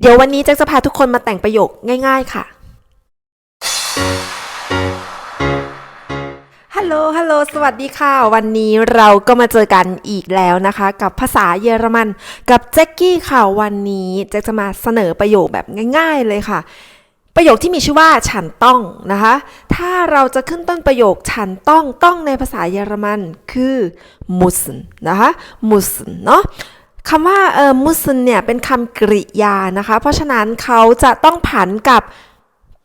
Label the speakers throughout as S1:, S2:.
S1: เดี๋ยววันนี้แจ็คจะพาทุกคนมาแต่งประโยคง่าย ๆ ค่ะ ฮัลโหล ฮัลโหล สวัสดีค่ะ วันนี้เราก็มาเจอกันอีกแล้วนะคะ กับภาษาเยอรมัน กับแจ็คกี้ค่ะ วันนี้แจ็คจะมาเสนอประโยคแบบง่าย ๆ เลยค่ะ ประโยคที่มีชื่อว่าฉันต้องนะคะ ถ้าเราจะขึ้นต้นประโยคฉันต้องต้องในภาษาเยอรมันคือ müssen นะคะ müssen เนาะ คำว่าเออ müssen เนี่ยเป็นคำกริยานะคะ เพราะฉะนั้นเขาจะต้องผันกับ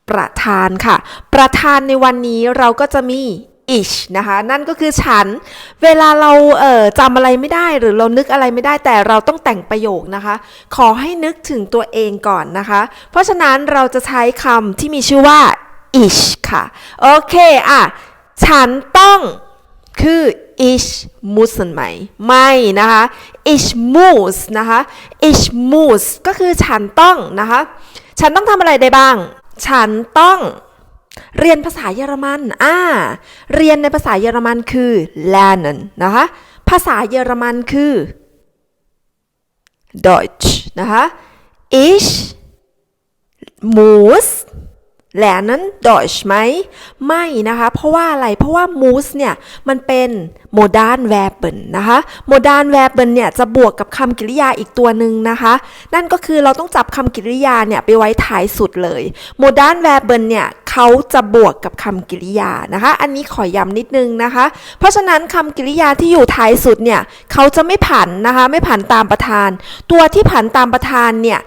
S1: ประธานค่ะ ประธานในวันนี้เราก็จะมี ich นะคะ นั่นก็คือฉัน เวลาเราเอ่อจำอะไรไม่ได้หรือเรานึกอะไรไม่ได้แต่เราต้องแต่งประโยคนะคะ ขอให้นึกถึงตัวเองก่อนนะคะ เพราะฉะนั้นเราจะใช้คำที่มีชื่อว่า ich ค่ะ โอเค อะ ฉันต้อง คือ ich müssen ไหม ไม่นะคะ ich muss นะคะ ich muss ก็คือฉันต้องนะคะ ฉันต้องทำอะไรได้บ้าง ฉันต้องเรียนภาษาเยอรมัน อ่า เรียนในภาษาเยอรมันคือ lernen นะคะ ภาษาเยอรมันคือ Deutsch นะคะ ich muss lernen Deutsch ไหม ไม่นะคะ เพราะว่าอะไร เพราะว่า muss เนี่ย มันเป็น modern verb นะคะ modern verb เนี่ย จะบวกกับคำกริยาอีกตัวหนึ่งนะคะ นั่นก็คือเราต้องจับคำกริยาเนี่ย ไปไว้ท้ายสุดเลย modern verb เนี่ยเขาจะบวกกับคำกริยานะคะ อันนี้ขอย้ำนิดนึงนะคะ เพราะฉะนั้นคำกริยาที่อยู่ท้ายสุดเนี่ย เขาจะไม่ผันนะคะ ไม่ผันตามประธาน ตัวที่ผันตามประธานเนี่ย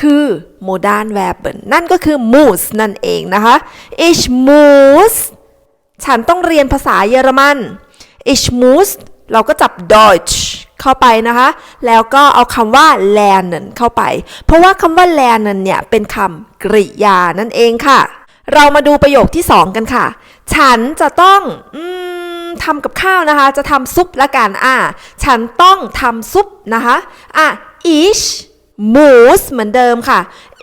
S1: คือ modern verben นั่นก็คือ muss นั่นเองนะคะ ich muss ฉันต้องเรียนภาษาเยอรมัน ich muss เราก็จับ Deutsch เข้าไปนะคะ แล้วก็เอาคำว่า lernen เข้าไป เพราะว่าคำว่า lernen เนี่ย เป็นคำกริยานั่นเองค่ะ เรามาดูประโยคที่ 2 กันค่ะ ฉันจะต้องอทำกับข้าวนะคะ จะทำซุปละกัน อะฉันต้องทำซุปนะคะ อะ ich muss เหมือนเดิมค่ะ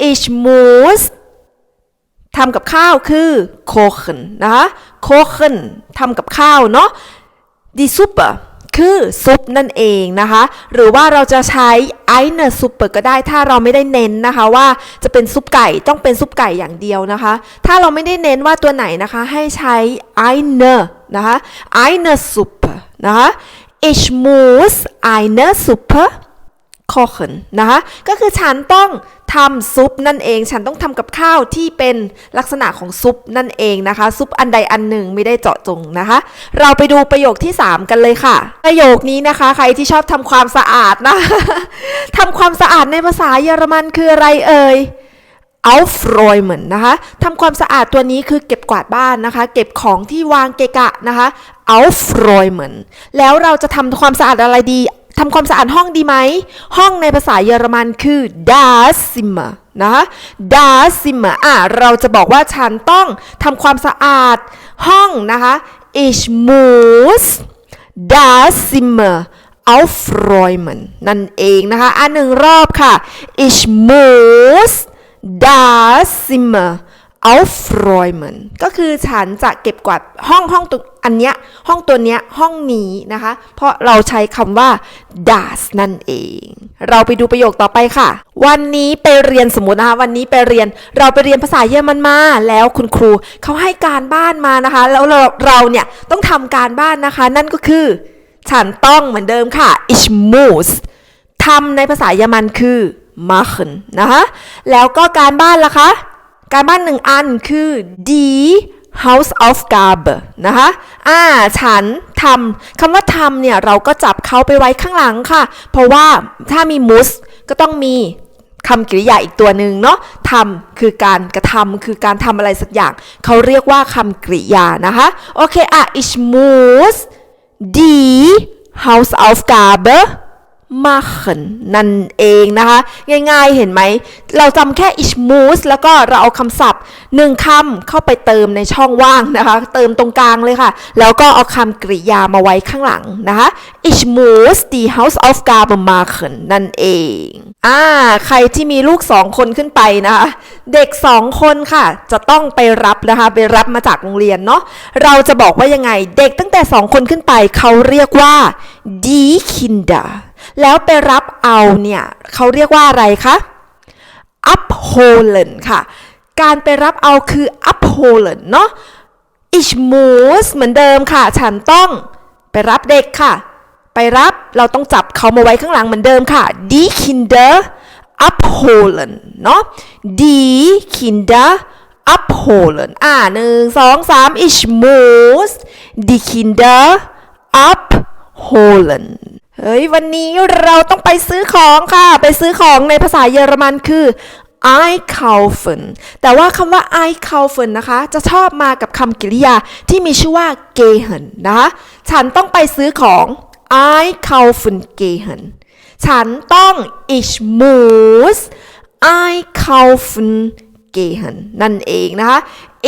S1: ich muss ทำกับข้าวคือ kochen นะคะ kochen ทำกับข้าวเนาะ die Suppe คือซุปนั่นเองนะคะ หรือว่าเราจะใช้ eine Suppe ก็ได้ถ้าเราไม่ได้เน้นนะคะว่าจะเป็นซุปไก่ต้องเป็นซุปไก่อย่างเดียวนะคะ ถ้าเราไม่ได้เน้นว่าตัวไหนนะคะ ให้ใช้ eine นะคะ eine Suppe นะคะ ich muss eine Suppe kochen นะคะก็คือฉันต้องทำซุปนั่นเอง ฉันต้องทำกับข้าวที่เป็นลักษณะของซุปนั่นเองนะคะ ซุปอันใดอันหนึ่งไม่ได้เจาะจงนะคะ เราไปดูประโยคที่ 3 กันเลยค่ะ ประโยคนี้นะคะ ใครที่ชอบทำความสะอาดนะทำความสะอาดในภาษาเยอรมันคืออะไรเอ่ย aufräumen นะคะทำความสะอาดตัวนี้คือเก็บกวาดบ้านนะคะ เก็บของที่วางเกะกะนะคะ aufräumen แล้วเราจะทำความสะอาดอะไรดี ทำความสะอาดห้องดีไหม ห้องในภาษาเยอรมันคือ das Zimmer นะคะ das Zimmer อะเราจะบอกว่าฉันต้องทำความสะอาดห้องนะคะ ich muss das Zimmer aufräumen นั่นเองนะคะ อะหนึ่งรอบค่ะ ich muss das Zimmer aufräumen ก็คือฉันจะเก็บกวาดห้องห้องตัวอันเนี้ยห้องตัวเนี้ยห้องนี้นะคะ เพราะเราใช้คำว่า das นั่นเอง เราไปดูประโยคต่อไปค่ะ วันนี้ไปเรียนสมมตินะคะ วันนี้ไปเรียนเราไปเรียนภาษาเยอรมันมา แล้วคุณครูเขาให้การบ้านมานะคะ แล้วเราเราเนี่ยต้องทำการบ้านนะคะ นั่นก็คือ ฉันต้องเหมือนเดิมค่ะ ich muss ทำในภาษาเยอรมันคือ machen นะคะแล้วก็การบ้านล่ะคะ การบ้านหนึ่งอันคือ die Hausaufgabe นะคะ อ่า ฉันทำคำว่าทำเนี่ย เราก็จับเขาไปไว้ข้างหลังค่ะ เพราะว่าถ้ามี muss ก็ต้องมีคำกริยาอีกตัวหนึ่งเนาะทำคือการกระทำคือการทำอะไรสักอย่าง เขาเรียกว่าคำกริยานะคะ โอเค อะ ich muss die Hausaufgabe machen นั่นเองนะคะ ง่ายๆเห็นไหม เราจำแค่ ich muss แล้วก็เราเอาคำศัพท์หนึ่งคำเข้าไปเติมในช่องว่างนะคะ เติมตรงกลางเลยค่ะ แล้วก็เอาคำกริยามาไว้ข้างหลังนะคะ ich muss die Hausaufgabe machen นั่นเองอ่าใครที่มีลูกสองคนขึ้นไปนะคะ เด็กสองคนค่ะ จะต้องไปรับนะคะ ไปรับมาจากโรงเรียนเนาะเราจะบอกว่ายังไงเด็กตั้งแต่สองคนขึ้นไปเขาเรียกว่า die Kinder แล้วไปรับเอาเนี่ยเขาเรียกว่าอะไรคะ abholen ค่ะ การไปรับเอาคือ abholen เนาะ ich muss เหมือนเดิมค่ะ ฉันต้องไปรับเด็กค่ะ ไปรับเราต้องจับเขามาไว้ข้างหลังเหมือนเดิมค่ะ die Kinder abholen เนาะ die Kinder abholen อ่าหนึ่งสองสาม ich muss die Kinder abholen เฮ้ยวันนี้เราต้องไปซื้อของค่ะ ไปซื้อของในภาษาเยอรมันคือ I kaufen แต่ว่าคำว่า I kaufen นะคะ จะชอบมากับคำกริยาที่มีชื่อว่า gehen นะคะฉันต้องไปซื้อของ I kaufen gehen ฉันต้อง ich muss I kaufen gehen นั่นเองนะคะ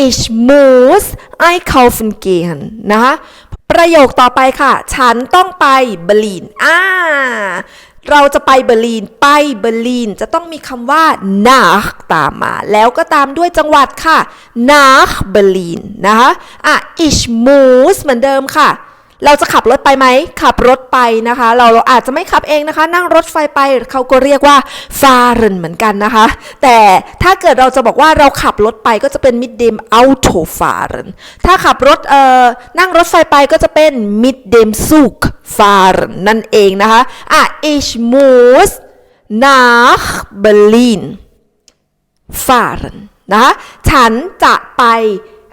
S1: ich muss einkaufen gehen นะคะ ประโยคต่อไปค่ะ ฉันต้องไปเบอร์ลินอ่าเราจะไปเบอร์ลิน ไปเบอร์ลินจะต้องมีคำว่า nach ตามมา แล้วก็ตามด้วยจังหวัดค่ะ nach Berlin นะคะ อะ ich muss เหมือนเดิมค่ะ เราจะขับรถไปไหม ขับรถไปนะคะ เราเราอาจจะไม่ขับเองนะคะ นั่งรถไฟไปเขาก็เรียกว่า fahren เหมือนกันนะคะ แต่ถ้าเกิดเราจะบอกว่าเราขับรถไปก็จะเป็น mit dem Auto fahren ถ้าขับรถเอ่อนั่งรถไฟไปก็จะเป็น mit dem Zug fahren นั่นเองนะคะอะ ich muss nach Berlin fahren นะฉันจะไป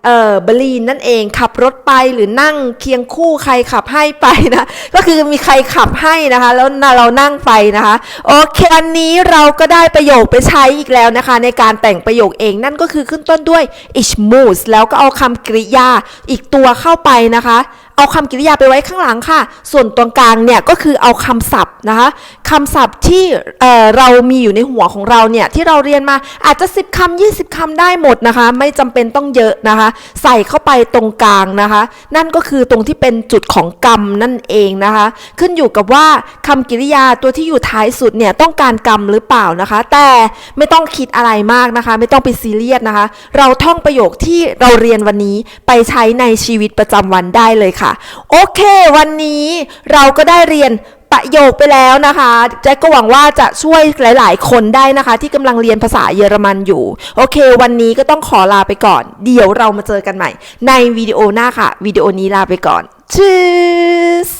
S1: เอ่อเบอร์ลินนั่นเองขับรถไปหรือนั่งเคียงคู่ใครขับให้ไปนะ ก็คือมีใครขับให้นะคะ แล้วเรานั่งไปนะคะโอเคอันนี้เราก็ได้ประโยคไปใช้อีกแล้วนะคะ ในการแต่งประโยคเองนั่นก็คือขึ้นต้นด้วย ich muss แล้วก็เอาคำกริยาอีกตัวเข้าไปนะคะ เอาคำกริยาไปไว้ข้างหลังค่ะ ส่วนตรงกลางเนี่ยก็คือเอาคำศัพท์นะคะคำศัพท์ที่เเรามีอยู่ในหัวของเราเนี่ยที่เราเรียนมาอาจจะ 10คำ20คำได้หมดนะคะ ไม่จำเป็นต้องเยอะนะคะ ใส่เข้าไปตรงกลางนะคะ นั่นก็คือตรงที่เป็นจุดของกรรมนั่นเองนะคะ ขึ้นอยู่กับว่าคำกริยาตัวที่อยู่ท้ายสุดเนี่ยต้องการกรรมหรือเปล่านะคะ แต่ไม่ต้องคิดอะไรมากนะคะ ไม่ต้องไปซีเรียสนะคะ เราท่องประโยคที่เราเรียนวันนี้ไปใช้ในชีวิตประจำวันได้เลยค่ะโอเค วันนี้เราก็ได้เรียนประโยคไปแล้วนะคะแจ็คก็หวังว่าจะช่วยหลาย ๆ คนได้นะคะ ที่กำลังเรียนภาษาเยอรมันอยู่ โอเค วันนี้ก็ต้องขอลาไปก่อน เดี๋ยวเรามาเจอกันใหม่ ในวิดีโอหน้าค่ะ วิดีโอนี้ลาไปก่อน ชื่อ